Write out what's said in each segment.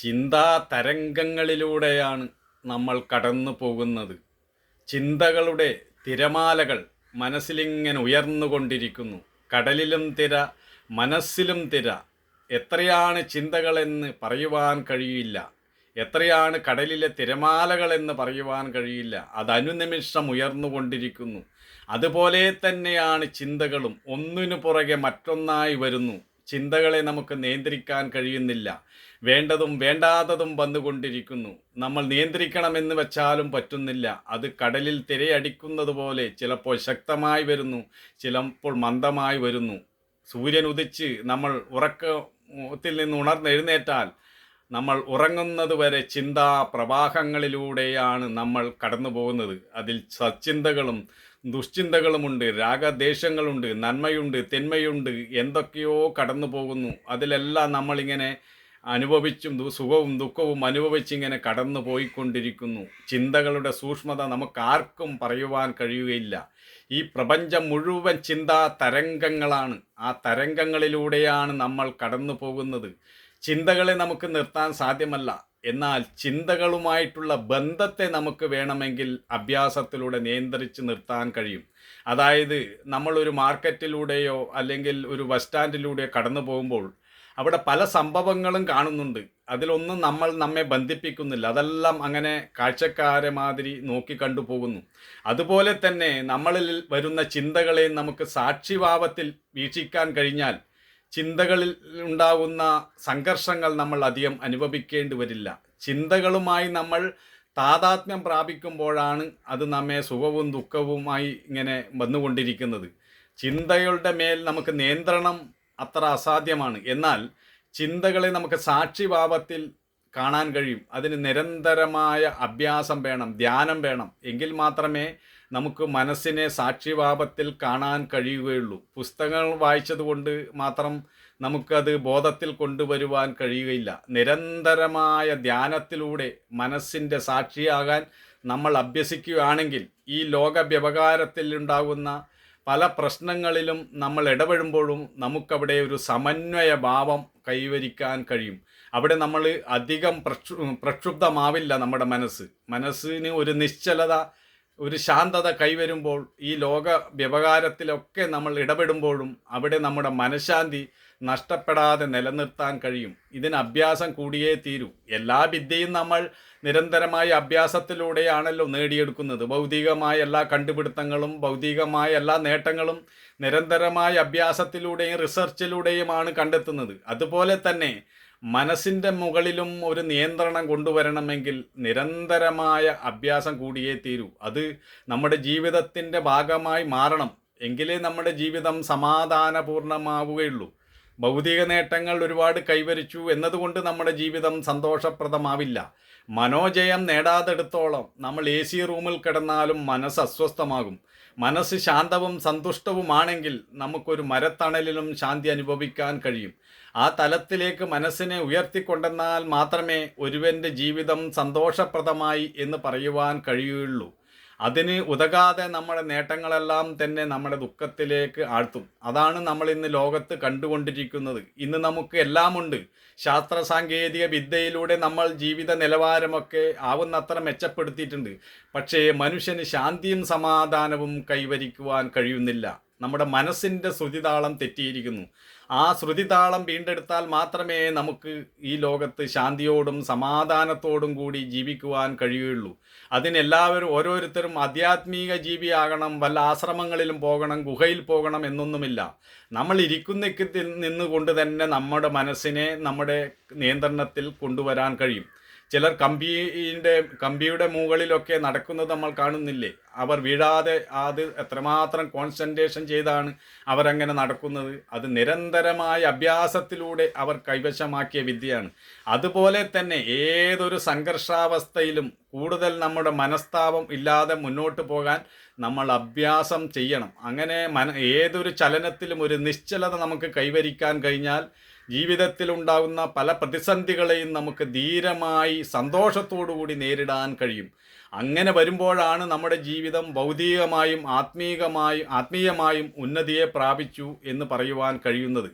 ചിന്താ തരംഗങ്ങളിലൂടെയാണ് നമ്മൾ കടന്നു പോകുന്നത്. ചിന്തകളുടെ തിരമാലകൾ മനസ്സിലിങ്ങനെ ഉയർന്നുകൊണ്ടിരിക്കുന്നു. കടലിലും തിര മനസ്സിലും തിര. എത്രയാണ് ചിന്തകളെന്ന് പറയുവാൻ കഴിയില്ല. എത്രയാണ് കടലിലെ തിരമാലകളെന്ന് പറയുവാൻ കഴിയില്ല. അത് അനുനിമിഷം ഉയർന്നുകൊണ്ടിരിക്കുന്നു. അതുപോലെ തന്നെയാണ് ചിന്തകളും. ഒന്നിനു പുറകെ മറ്റൊന്നായി വരുന്നു. ചിന്തകളെ നമുക്ക് നിയന്ത്രിക്കാൻ കഴിയുന്നില്ല. വേണ്ടതും വേണ്ടാത്തതും വന്നുകൊണ്ടിരിക്കുന്നു. നമ്മൾ നിയന്ത്രിക്കണമെന്ന് വെച്ചാലും പറ്റുന്നില്ല. അത് കടലിൽ തിരയടിക്കുന്നത് പോലെ ചിലപ്പോൾ ശക്തമായി വരുന്നു ചിലപ്പോൾ മന്ദമായി വരുന്നു. സൂര്യൻ ഉദിച്ച് നമ്മൾ ഉറക്കത്തിൽ നിന്ന് ഉണർന്നെഴുന്നേറ്റാൽ നമ്മൾ ഉറങ്ങുന്നത് വരെ ചിന്താ പ്രവാഹങ്ങളിലൂടെയാണ് നമ്മൾ കടന്നു പോകുന്നത്. അതിൽ സച്ചിന്തകളും ദുശ്ചിന്തകളുമുണ്ട് രാഗദ്വേഷങ്ങളുണ്ട് നന്മയുണ്ട് തിന്മയുണ്ട് എന്തൊക്കെയോ കടന്നു പോകുന്നു. അതിലെല്ലാം നമ്മളിങ്ങനെ അനുഭവിച്ചും സുഖവും ദുഃഖവും അനുഭവിച്ചിങ്ങനെ കടന്നു പോയിക്കൊണ്ടിരിക്കുന്നു. ചിന്തകളുടെ സൂക്ഷ്മത നമുക്കാർക്കും പറയുവാൻ കഴിയുകയില്ല. ഈ പ്രപഞ്ചം മുഴുവൻ ചിന്താ തരംഗങ്ങളാണ് ആ തരംഗങ്ങളിലൂടെയാണ് നമ്മൾ കടന്നു പോകുന്നത്. ചിന്തകളെ നമുക്ക് നിർത്താൻ സാധ്യമല്ല. എന്നാൽ ചിന്തകളുമായിട്ടുള്ള ബന്ധത്തെ നമുക്ക് വേണമെങ്കിൽ അഭ്യാസത്തിലൂടെ നിയന്ത്രിച്ച് നിർത്താൻ കഴിയും. അതായത് നമ്മളൊരു മാർക്കറ്റിലൂടെയോ അല്ലെങ്കിൽ ഒരു ബസ് സ്റ്റാൻഡിലൂടെയോ കടന്നു പോകുമ്പോൾ അവിടെ പല സംഭവങ്ങളും കാണുന്നുണ്ട്. അതിലൊന്നും നമ്മൾ നമ്മെ ബന്ധിപ്പിക്കുന്നില്ല. അതെല്ലാം അങ്ങനെ കാഴ്ചക്കാരെ മാതിരി നോക്കി കണ്ടു പോകുന്നു. അതുപോലെ തന്നെ നമ്മളിൽ വരുന്ന ചിന്തകളെ നമുക്ക് സാക്ഷിഭാവത്തിൽ വീക്ഷിക്കാൻ കഴിഞ്ഞാൽ ചിന്തകളിൽ ഉണ്ടാകുന്ന സംഘർഷങ്ങൾ നമ്മൾ അധികം അനുഭവിക്കേണ്ടി വരില്ല. ചിന്തകളുമായി നമ്മൾ താതാത്മ്യം പ്രാപിക്കുമ്പോഴാണ് അത് നമ്മെ സുഖവും ദുഃഖവുമായി ഇങ്ങനെ വന്നുകൊണ്ടിരിക്കുന്നത്. ചിന്തകളുടെ മേൽ നമുക്ക് നിയന്ത്രണം അത്ര അസാധ്യമാണ്. എന്നാൽ ചിന്തകളെ നമുക്ക് സാക്ഷിഭാവത്തിൽ കാണാൻ കഴിയും. അതിന് നിരന്തരമായ അഭ്യാസം വേണം ധ്യാനം വേണം. എങ്കിൽ മാത്രമേ നമുക്ക് മനസ്സിനെ സാക്ഷിഭാവത്തിൽ കാണാൻ കഴിയുകയുള്ളൂ. പുസ്തകങ്ങൾ വായിച്ചതുകൊണ്ട് മാത്രം നമുക്കത് ബോധത്തിൽ കൊണ്ടുവരുവാൻ കഴിയുകയില്ല. നിരന്തരമായ ധ്യാനത്തിലൂടെ മനസ്സിന്റെ സാക്ഷിയാകാൻ നമ്മൾ അഭ്യസിക്കുകയാണെങ്കിൽ ഈ ലോക വ്യവഹാരത്തിൽ ഉണ്ടാകുന്ന പല പ്രശ്നങ്ങളിലും നമ്മൾ ഇടപെടുമ്പോഴും നമുക്കവിടെ ഒരു സമന്വയ ഭാവം കൈവരിക്കാൻ കഴിയും. അവിടെ നമ്മൾ അധികം പ്രക്ഷു പ്രക്ഷുബ്ധമാവില്ല നമ്മുടെ മനസ്സ്. മനസ്സിന് ഒരു നിശ്ചലത ഒരു ശാന്തത കൈവരുമ്പോൾ ഈ ലോക വ്യവഹാരത്തിലൊക്കെ നമ്മൾ ഇടപെടുമ്പോഴും അവിടെ നമ്മുടെ മനഃശാന്തി നഷ്ടപ്പെടാതെ നിലനിർത്താൻ കഴിയും. ഇതിന് അഭ്യാസം കൂടിയേ തീരൂ. എല്ലാ വിദ്യയും നമ്മൾ നിരന്തരമായ അഭ്യാസത്തിലൂടെയാണല്ലോ നേടിയെടുക്കുന്നത്. ഭൗതികമായ എല്ലാ കണ്ടുപിടുത്തങ്ങളും ഭൗതികമായ എല്ലാ നേട്ടങ്ങളും നിരന്തരമായ അഭ്യാസത്തിലൂടെയും റിസർച്ചിലൂടെയുമാണ് കണ്ടെത്തുന്നത്. അതുപോലെ തന്നെ മനസ്സിന്റെ മുകളിലും ഒരു നിയന്ത്രണം കൊണ്ടുവരണമെങ്കിൽ നിരന്തരമായ അഭ്യാസം കൂടിയേ തീരൂ. അത് നമ്മുടെ ജീവിതത്തിന്റെ ഭാഗമായി മാറണം. എങ്കിലേ നമ്മുടെ ജീവിതം സമാധാനപൂർണമാവുകയുള്ളൂ ഭൗതിക നേട്ടങ്ങൾ ഒരുപാട് കൈവരിച്ചു എന്നതുകൊണ്ട് നമ്മുടെ ജീവിതം സന്തോഷപ്രദമാവില്ല. മനോജയം നേടാതെടുത്തോളം നമ്മൾ എ സി റൂമിൽ കിടന്നാലും മനസ്സ് അസ്വസ്ഥമാകും. മനസ്സ് ശാന്തവും സന്തുഷ്ടവുമാണെങ്കിൽ നമുക്കൊരു മരത്തണലിലും ശാന്തി അനുഭവിക്കാൻ കഴിയും. ആ തലത്തിലേക്ക് മനസ്സിനെ ഉയർത്തിക്കൊണ്ടെന്നാൽ മാത്രമേ ഒരുവന്റെ ജീവിതം സന്തോഷപ്രദമായി എന്ന് പറയുവാൻ കഴിയുകയുള്ളൂ അതിന് ഉതകാതെ നമ്മുടെ നേട്ടങ്ങളെല്ലാം തന്നെ നമ്മുടെ ദുഃഖത്തിലേക്ക് ആഴ്ത്തും. അതാണ് നമ്മൾ ഇന്ന് ലോകത്ത് കണ്ടുകൊണ്ടിരിക്കുന്നത്. ഇന്ന് നമുക്ക് എല്ലാമുണ്ട് ശാസ്ത്ര സാങ്കേതിക വിദ്യയിലൂടെ നമ്മൾ ജീവിത നിലവാരമൊക്കെ ആവുന്നത്ര മെച്ചപ്പെടുത്തിയിട്ടുണ്ട്. പക്ഷേ മനുഷ്യന് ശാന്തിയും സമാധാനവും കൈവരിക്കുവാൻ കഴിയുന്നില്ല. നമ്മുടെ മനസ്സിന്റെ ശ്രുതിതാളം തെറ്റിയിരിക്കുന്നു. ആ ശ്രുതിതാളം വീണ്ടെടുത്താൽ മാത്രമേ നമുക്ക് ഈ ലോകത്ത് ശാന്തിയോടും സമാധാനത്തോടും കൂടി ജീവിക്കുവാൻ കഴിയുള്ളൂ. അതിനെല്ലാവരും ഓരോരുത്തരും ആധ്യാത്മിക ജീവിയാകണം വല്ല ആശ്രമങ്ങളിലും പോകണം ഗുഹയിൽ പോകണം എന്നൊന്നുമില്ല. നമ്മൾ ഇരിക്കുന്നിക്കത്തിൽ നിന്നുകൊണ്ട് തന്നെ നമ്മുടെ മനസ്സിനെ നമ്മുടെ നിയന്ത്രണത്തിൽ കൊണ്ടുവരാൻ കഴിയും. ചിലർ കമ്പിയുടെ കമ്പിയുടെ മുകളിലൊക്കെ നടക്കുന്നത് നമ്മൾ കാണുന്നില്ലേ? അവർ വീഴാതെ അത് എത്രമാത്രം കോൺസെൻട്രേഷൻ ചെയ്താണ് അവരങ്ങനെ നടക്കുന്നത്? അത് നിരന്തരമായ അഭ്യാസത്തിലൂടെ അവർ കൈവശമാക്കിയ വിദ്യയാണ്. അതുപോലെ തന്നെ ഏതൊരു സംഘർഷാവസ്ഥയിലും കൂടുതൽ നമ്മുടെ മനസ്താപം ഇല്ലാതെ മുന്നോട്ട് പോകാൻ നമ്മൾ അഭ്യാസം ചെയ്യണം. അങ്ങനെ മന ഏതൊരു ചലനത്തിലും ഒരു നിശ്ചലത നമുക്ക് കൈവരിക്കാൻ കഴിഞ്ഞാൽ ജീവിതത്തിലുണ്ടാകുന്ന പല പ്രതിസന്ധികളെയും നമുക്ക് ധീരമായി സന്തോഷത്തോടുകൂടി നേരിടാൻ കഴിയും. അങ്ങനെ വരുമ്പോഴാണ് നമ്മുടെ ജീവിതം ഭൗതികമായും ആത്മീകമായും ആത്മീയമായും ഉന്നതിയെ പ്രാപിച്ചു എന്ന് പറയുവാൻ കഴിയുന്നത്.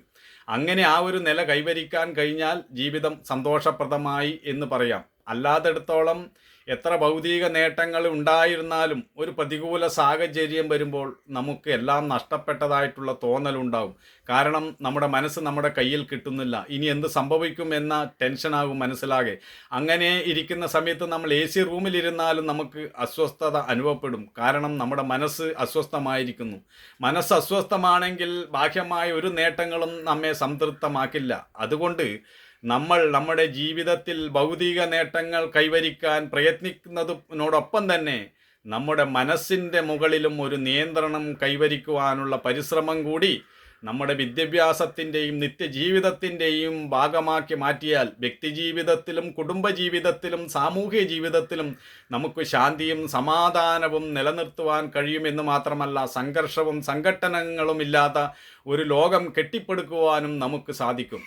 അങ്ങനെ ആ ഒരു നില കൈവരിക്കാൻ കഴിഞ്ഞാൽ ജീവിതം സന്തോഷപ്രദമായി എന്ന് പറയാം. അല്ലാത്തിടത്തോളം എത്ര ഭൗതിക നേട്ടങ്ങൾ ഉണ്ടായിരുന്നാലും ഒരു പ്രതികൂല സാഹചര്യം വരുമ്പോൾ നമുക്ക് എല്ലാം നഷ്ടപ്പെട്ടതായിട്ടുള്ള തോന്നലുണ്ടാവും. കാരണം നമ്മുടെ മനസ്സ് നമ്മുടെ കയ്യിൽ കിട്ടുന്നില്ല. ഇനി എന്ത് സംഭവിക്കും എന്ന ടെൻഷനാകും മനസ്സിലാകെ. അങ്ങനെ ഇരിക്കുന്ന സമയത്ത് നമ്മൾ എ സി റൂമിലിരുന്നാലും നമുക്ക് അസ്വസ്ഥത അനുഭവപ്പെടും. കാരണം നമ്മുടെ മനസ്സ് അസ്വസ്ഥമായിരിക്കുന്നു. മനസ്സ് അസ്വസ്ഥമാണെങ്കിൽ ബാഹ്യമായ ഒരു നേട്ടങ്ങളും നമ്മെ സംതൃപ്തമാക്കില്ല. അതുകൊണ്ട് നമ്മൾ നമ്മുടെ ജീവിതത്തിൽ ഭൗതിക നേട്ടങ്ങൾ കൈവരിക്കാൻ പ്രയത്നിക്കുന്നതിനോടൊപ്പം തന്നെ നമ്മുടെ മനസ്സിന്റെ മുകളിലും ഒരു നിയന്ത്രണം കൈവരിക്കുവാനുള്ള പരിശ്രമം കൂടി നമ്മുടെ വിദ്യാഭ്യാസത്തിന്റെയും നിത്യജീവിതത്തിന്റെയും ഭാഗമാക്കി മാറ്റിയാൽ വ്യക്തിജീവിതത്തിലും കുടുംബജീവിതത്തിലും സാമൂഹ്യ ജീവിതത്തിലും നമുക്ക് ശാന്തിയും സമാധാനവും നിലനിർത്തുവാൻ കഴിയുമെന്ന് മാത്രമല്ല സംഘർഷവും സംഘട്ടനങ്ങളും ഇല്ലാത്ത ഒരു ലോകം കെട്ടിപ്പടുക്കുവാനും നമുക്ക് സാധിക്കും.